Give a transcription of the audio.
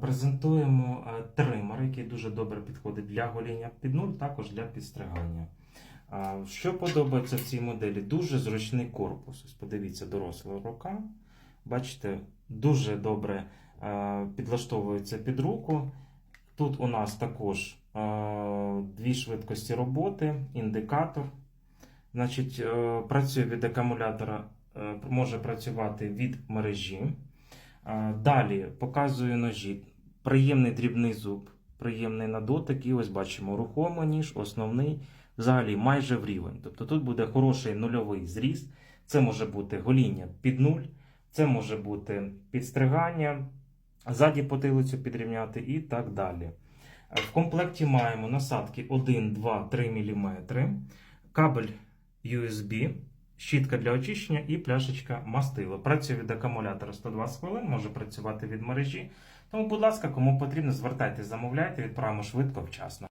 Презентуємо е, тример, який дуже добре підходить для гоління під нуль, також для підстригання. Що подобається в цій моделі? Дуже зручний корпус. Ось подивіться, доросла рука. Бачите, дуже добре е, підлаштовується під руку. Тут у нас також е, дві швидкості роботи, індикатор. Значить, е, працює від акумулятора, е, може працювати від мережі. Далі показую ножі. Приємний дрібний зуб, приємний на дотик. І ось бачимо рухомий ніж, основний, взагалі майже в рівень. Тобто тут буде хороший нульовий зріз. Це може бути гоління під нуль, це може бути підстригання, ззаді потилицю підрівняти і так далі. В комплекті маємо насадки 1, 2, 3 мм, кабель USB, щітка для очищення і пляшечка мастила. Працює від акумулятора 120 хвилин, може працювати від мережі. Тому, будь ласка, кому потрібно, звертайтеся, замовляйте, відправимо швидко, вчасно.